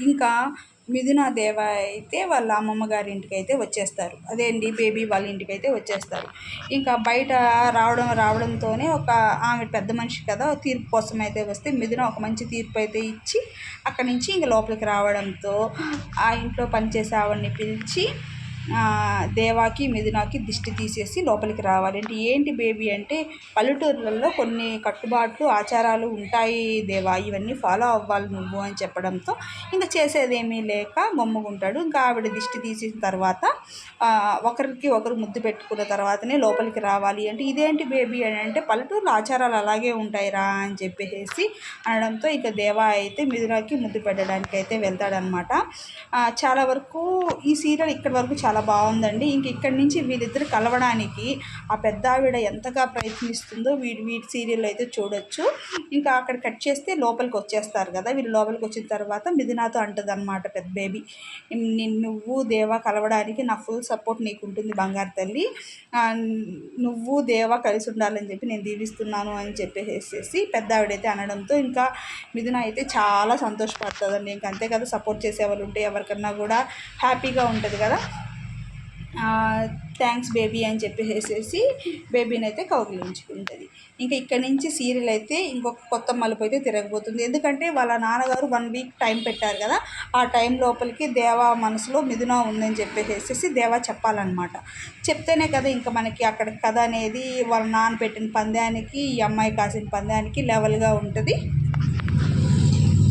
ఇంకా మిథున దేవ అయితే వాళ్ళ అమ్మమ్మ గారి ఇంటికి అయితే వచ్చేస్తారు. అదే అండి బేబీ వాళ్ళ ఇంటికి అయితే వచ్చేస్తారు. ఇంకా బయట రావడం రావడంతోనే ఒక ఆమె పెద్ద మనిషి కదా తీర్పు కోసం అయితే వస్తే మిథున ఒక మంచి తీర్పు అయితే ఇచ్చి అక్కడి నుంచి ఇంక లోపలికి రావడంతో ఆ ఇంట్లో పనిచేసే ఆవిడని పిలిచి దేవాకి మిథునాకి దిష్టి తీసేసి లోపలికి రావాలి. అంటే ఏంటి బేబీ అంటే పల్లెటూర్లలో కొన్ని కట్టుబాట్లు ఆచారాలు ఉంటాయి దేవా. ఇవన్నీ ఫాలో అవ్వాలి నువ్వు అని చెప్పడంతో ఇంకా చేసేదేమీ లేక మొమ్మగుంటాడు ఇంకా ఆవిడ దిష్టి తీసిన తర్వాత ఒకరికి ఒకరు ముద్దు పెట్టుకున్న తర్వాతనే లోపలికి రావాలి. అంటే ఇదేంటి బేబీ అని అంటే పల్లెటూరులో ఆచారాలు అలాగే ఉంటాయిరా అని చెప్పేసి అనడంతో ఇక దేవా అయితే మిథునాకి ముద్దు పెట్టడానికి అయితే వెళ్తాడనమాట చాలా వరకు ఈ సీరియల్ ఇక్కడి వరకు చాలా చాలా బాగుందండి. ఇంక ఇక్కడి నుంచి వీళ్ళిద్దరు కలవడానికి ఆ పెద్ద ఆవిడ ఎంతగా ప్రయత్నిస్తుందో వీడి వీటి సీరియల్ అయితే చూడొచ్చు. ఇంకా అక్కడ కట్ చేస్తే లోపలికి వచ్చేస్తారు కదా. వీళ్ళు లోపలికి వచ్చిన తర్వాత మిథునాతో అంటుంది అనమాట పెద్ద బేబీ. నువ్వు దేవా కలవడానికి నా ఫుల్ సపోర్ట్ నీకు ఉంటుంది బంగారు తల్లి. నువ్వు దేవా కలిసి ఉండాలని చెప్పి నేను దీవిస్తున్నాను అని చెప్పేసేసి పెద్ద ఆవిడైతే అనడంతో ఇంకా మిథున అయితే చాలా సంతోషపడుతుందండి. ఇంకా అంతే కదా సపోర్ట్ చేసేవాళ్ళు ఉంటే ఎవరికన్నా కూడా హ్యాపీగా ఉంటుంది కదా. థ్యాంక్స్ బేబీ అని చెప్పేసేసి బేబీని అయితే కౌగిలించుకుంటుంది. ఇంకా ఇక్కడ నుంచి సీరియల్ అయితే ఇంకొక కొత్త మలుపు అయితే తిరగబోతుంది. ఎందుకంటే వాళ్ళ నాన్నగారు వన్ వీక్ టైం పెట్టారు కదా ఆ టైం లోపలికి దేవా మనసులో మిథున ఉందని చెప్పేసేసి దేవా చెప్పాలన్నమాట. చెప్తేనే కదా ఇంకా మనకి అక్కడ కథ అనేది వాళ్ళ నాన్న పెట్టిన పందానికి ఈ అమ్మాయి కాసిన పందానికి లెవెల్గా ఉంటుంది.